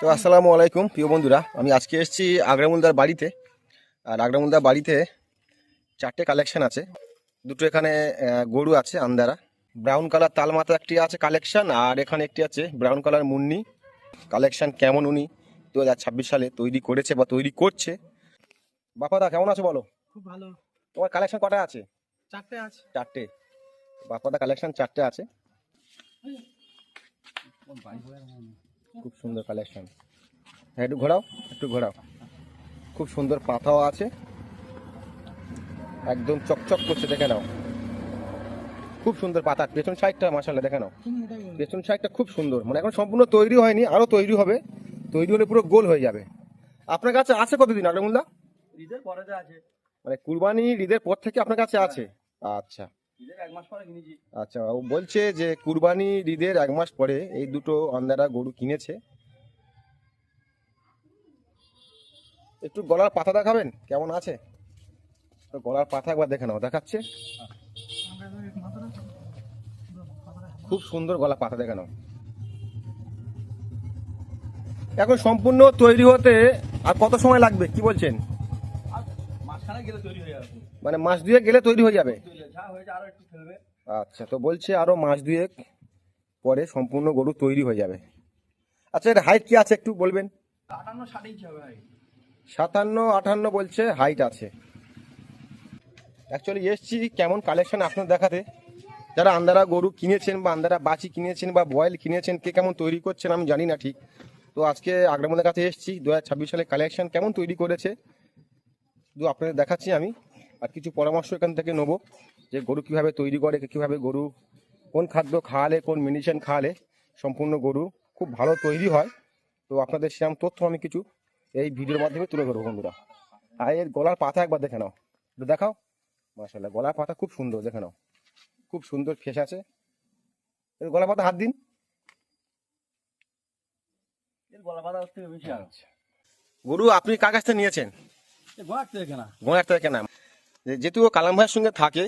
তো আসসালামু আলাইকুম প্রিয় বন্ধুরা। আমি আজকে এসেছি আগ্রামুলদার বাড়িতে। আর আগ্রামুলদার বাড়িতে চারটে কালেকশন আছে। দুটো এখানে গরু আছে আন্দারা ব্রাউন কালার তালমাতা একটি আছে কালেকশন আর এখানে একটি আছে ব্রাউন কালার মুন্নি। কালেকশন কেমন উনি? দু হাজার ছাব্বিশ সালে তৈরি করেছে বা তৈরি করছে। বাপাদা কেমন আছে বলো? খুব ভালো। তোমার কালেকশন কটা আছে? চারটে আছে। চারটে। বাপাদা কালেকশন চারটে আছে। খুব সুন্দর কালেকশন হ্যাঁ একটু ঘোরাও একটু ঘোরাও। খুব সুন্দর পাতাও আছে। একদম চকচক করছে দেখে নাও। খুব সুন্দর পাতা পেছন সাইডটা মাসাল্লাহ দেখে নাও। পেছন সাইডটা খুব সুন্দর। মানে এখন সম্পূর্ণ তৈরি হয়নি আরও তৈরি হবে। তৈরি হলে পুরো গোল হয়ে যাবে। আপনার কাছে আছে কতদিন আলমুল্লাহ ঈদের পরেতে আছে। মানে কুরবানি ঈদের পর থেকে আপনার কাছে আছে? আচ্ছা। আচ্ছা ও বলছে যে কুরবানি ঈদের এক মাস পরে এই দুটো আন্দারা গরু কিনেছে। একটু গলার পাতা দেখাবেন, কেমন আছে? তো গলার পাতা একবার দেখে নাও, দেখাচ্ছে? খুব সুন্দর গলা পাতা দেখে নাও। এখন সম্পূর্ণ তৈরি হতে আর কত সময় লাগবে, কি বলছেন? মানে মাস দুয়েক গেলে তৈরি হয়ে যাবে? আচ্ছা তো বলছে আরও মাস দুয়েক পরে সম্পূর্ণ গরু তৈরি হয়ে যাবে। আচ্ছা এর হাইট কি আছে একটু বলবেন? সাতান্ন আটান্ন বলছে হাইট আছে। অ্যাকচুয়ালি এসছি কেমন কালেকশন আপনার দেখাতে? যারা আন্দারা গরু কিনেছেন বা আন্দারা বাছি কিনেছেন বা বয়েল কিনেছেন কে কেমন তৈরি করছেন আমি জানি না ঠিক। তো আজকে আগ্রামদের কাছে এসছি দু সালে কালেকশন কেমন তৈরি করেছে? শুধু আপনাদের দেখাচ্ছি আমি আর কিছু পরামর্শ এখান থেকে নেব যে গরু কীভাবে তৈরি করে কীভাবে গরু কোন খাদ্য খাওয়ালে কোন মেডিসিন খাওয়ালে সম্পূর্ণ গরু খুব ভালো তৈরি হয়। তো আপনাদের সেরকম তথ্য আমি কিছু এই ভিডিওর মাধ্যমে তুলে ধরবো বন্ধুরা। আর এর গলার পাতা একবার দেখে নাও। দেখাও। মাশাল্লাহ গলার পাতা খুব সুন্দর দেখে নাও। খুব সুন্দর ফেস আছে। এর গলার পাতা হাত দিন। আরও। গরু আপনি কার কাছ থেকে নিয়েছেন? গোয়ার থেকে কেনা যেহেতু ও কালাম ভাইয়ের সঙ্গে থাকে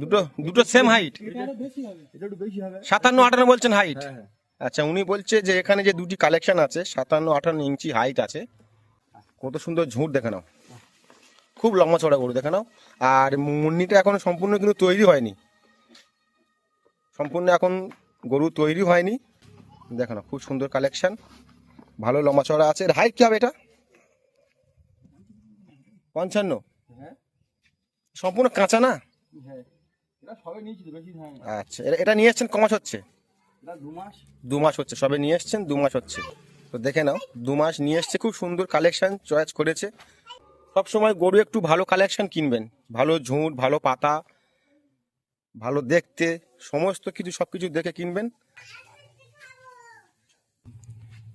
দুটো দুটো সেম হাইট সাতান্ন আটান্ন বলছেন হাইট হ্যাঁ হ্যাঁ। আচ্ছা উনি বলছে যে এখানে যে দুটি কালেকশন আছে সাতান্ন আটান্ন ইঞ্চি হাইট আছে। কত সুন্দর ঝুঁট দেখে নাও। খুব লম্বা চড়া গরু দেখে নাও। আর মুন্নিটা এখনও সম্পূর্ণ কিন্তু তৈরি হয়নি। সম্পূর্ণ এখন গরু তৈরি হয়নি। দেখো না খুব সুন্দর কালেকশন ভালো লম্বা চড়া আছে। হাইট কি হবে এটা? পঞ্চান্ন। হ্যাঁ। সম্পূর্ণ কাঁচা না? হ্যাঁ। আচ্ছা এটা- নিয়ে এসছেন কমাস হচ্ছে? এটা দু মাস। দু মাস হচ্ছে সবে নিয়ে এসছেন দু মাস হচ্ছে। তো দেখে নাও দু মাস নিয়ে এসছে খুব সুন্দর কালেকশন চয়েস করেছে। সব সময় গরু একটু ভালো কালেকশন কিনবেন। ভালো ঝুঁট ভালো পাতা ভালো দেখতে সমস্ত কিছু সব কিছু দেখে কিনবেন।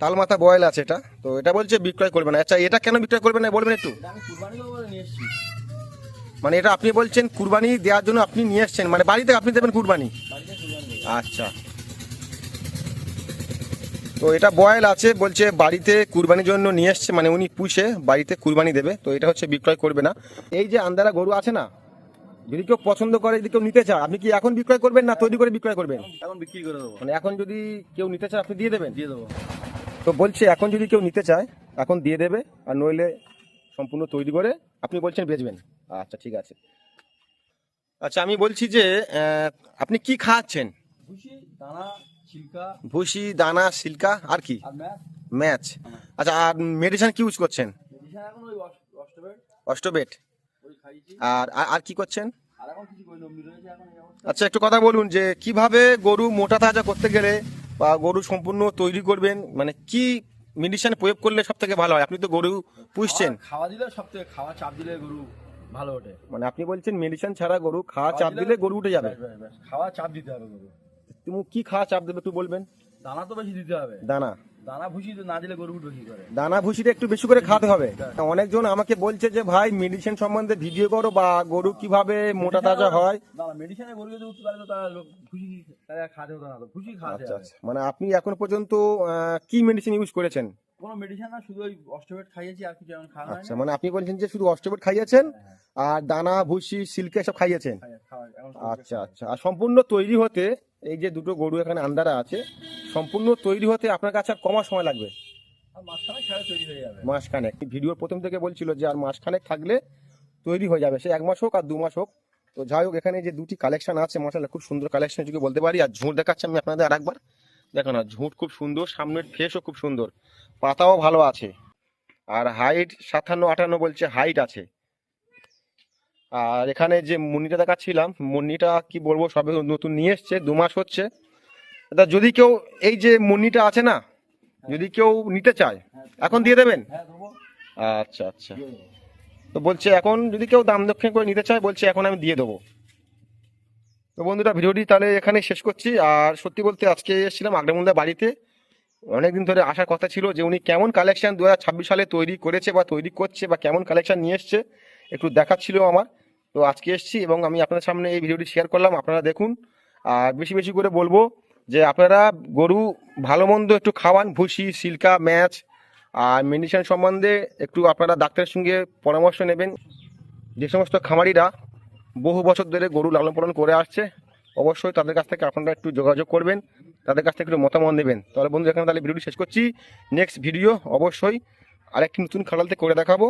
তালমাথা বয়েল আছে এটা। তো এটা বলছে বিক্রয় করবে না। আচ্ছা এটা কেন বিক্রয় করবে না বলবেন একটু? মানে এটা আপনি বলছেন কুরবানি দেওয়ার জন্য আপনি নিয়ে এসছেন। মানে বাড়িতে আপনি দেবেন কুরবানি? আচ্ছা। তো এটা বয়েল আছে বলছে বাড়িতে কুরবানির জন্য নিয়ে এসছে। মানে উনি পুষে বাড়িতে কুরবানি দেবে। তো এটা হচ্ছে বিক্রয় করবে না। এই যে আন্দারা গরু আছে না যদি কেউ পছন্দ করে যদি কেউ নিতে চায় আপনি কি এখন বিক্রয় করবেন না তৈরি করে বিক্রয় করবেন? এখন বিক্রি করে দেবো। মানে এখন যদি কেউ নিতে চায় আপনি দিয়ে দেবেন? দিয়ে দেবো। তো বলছি এখন যদি কেউ নিতে চায় এখন দিয়ে দেবে আর নইলে সম্পূর্ণ তৈরি করে আপনি বলছেন বেচবেন। আচ্ছা ঠিক আছে। আচ্ছা আমি বলছি যে আপনি কি খাওয়াচ্ছেন ভুসি দানা সিল্কা। আর কি? ম্যাচ। আচ্ছা আর মেডিসিন কি ইউজ করছেন? খাইছি। আর আর- কি করছেন? আচ্ছা একটু কথা বলুন যে কীভাবে গরু মোটা তাজা করতে গেলে বা গরু সম্পূর্ণ তৈরি করবেন মানে কি মেডিসিন প্রয়োগ করলে সব থেকে ভালো হয়? আপনি তো গরু পুষছেন। খাওয়া- দিলে সব থেকে খাওয়া চাপ দিলে গরু ভালো ওঠে। মানে আপনি বলছেন মেডিসিন ছাড়া গরু খাওয়া চাপ দিলে গরু উঠে যাবে। খাওয়া চাপ দিতে হবে গরু। তুমি কি খাওয়া চাপ দেবে একটু বলবেন? দানা তো বেশি দিতে হবে। দানা। দানা ভুসিটা একটু বেশি করে খাতে হবে। অনেকজন আমাকে বলছে যে ভাই মেডিসিন সম্বন্ধে ভিডিও করো বা গরু কীভাবে মোটা তাজা হয়? আচ্ছা আচ্ছা। মানে আপনি এখন পর্যন্ত কি মেডিসিন ইউজ করেছেন? কোনো মেডিসিন না শুধু ওই অষ্টবেট খাইয়েছি আর কিছু এখন খাওয়া আচ্ছা মানে আপনি বলছেন যে শুধু অস্ট্রোবেট খাইয়েছেন আর দানা ভুসি সিল্কে সব খাইয়েছেন? আচ্ছা আচ্ছা। আর সম্পূর্ণ তৈরি হতে এই যে দুটো গরু এখানে আন্দারা আছে সম্পূর্ণ তৈরি হতে আপনার কাছে আর কমা সময় লাগবে? আর মাঝখানে সাড়ে তৈরি হয়ে যাবে। মাসখানেক। ভিডিওর প্রথম থেকে বলছিল যে আর মাসখানেক থাকলে তৈরি হয়ে যাবে। সে এক মাস হোক আর দু মাস হোক। তো যাই হোক এখানে যে দুটি কালেকশন আছে মশালা খুব সুন্দর কালেকশন যদি বলতে পারি আর ঝুঁট দেখাচ্ছি আমি আপনাদের আর একবার। দেখো না ঝুঁট খুব সুন্দর সামনের ফেসও খুব সুন্দর। পাতাও ভালো আছে। আর হাইট সাতান্ন আটান্ন বলছে হাইট আছে। আর এখানে যে মুন্নিটা দেখাচ্ছিলাম, মুন্নিটা কি বলব, সবে নতুন নিয়ে এসছে, দু মাস হচ্ছে। তা যদি কেউ এই যে মুন্নিটা আছে না, যদি কেউ নিতে চায়, এখন দিয়ে দেবেন? আচ্ছা আচ্ছা। তো বলছে এখন যদি কেউ দাম দক্ষিণ করে নিতে চায়, বলছে এখন আমি দিয়ে দেবো। তো বন্ধুরা, ভিডিওটি তাহলে এখানে শেষ করছি। আর সত্যি বলতে আজকে এসেছিলাম আগ্রামুন্দা বাড়িতে। অনেকদিন ধরে আসার কথা ছিল যে উনি কেমন কালেকশন দু হাজার ছাব্বিশ সালে তৈরি করেছে বা তৈরি করছে বা কেমন কালেকশন নিয়ে এসছে, একটু দেখাচ্ছিল আমার। তো আজকে এসেছি এবং আমি আপনাদের সামনে এই ভিডিওটি শেয়ার করলাম, আপনারা দেখুন। আর বেশি বেশি করে বলব যে আপনারা গরু ভালো মন্দ একটু খাওয়ান, ভুসি, সিল্কা, ম্যাচ, আর মেডিসিন সম্বন্ধে একটু আপনারা ডাক্তারের সঙ্গে পরামর্শ নেবেন। যে সমস্ত খামারিরা বহু বছর ধরে গরু লালন পালন করে আসছে, অবশ্যই তাদের কাছ থেকে আপনারা একটু যোগাযোগ করবেন, তাদের কাছ থেকে একটু মতামত নেবেন। তাহলে বন্ধু এখানে তাহলে ভিডিওটি শেষ করছি। নেক্সট ভিডিও অবশ্যই আরেকটি নতুন খালালতে করে দেখাবো।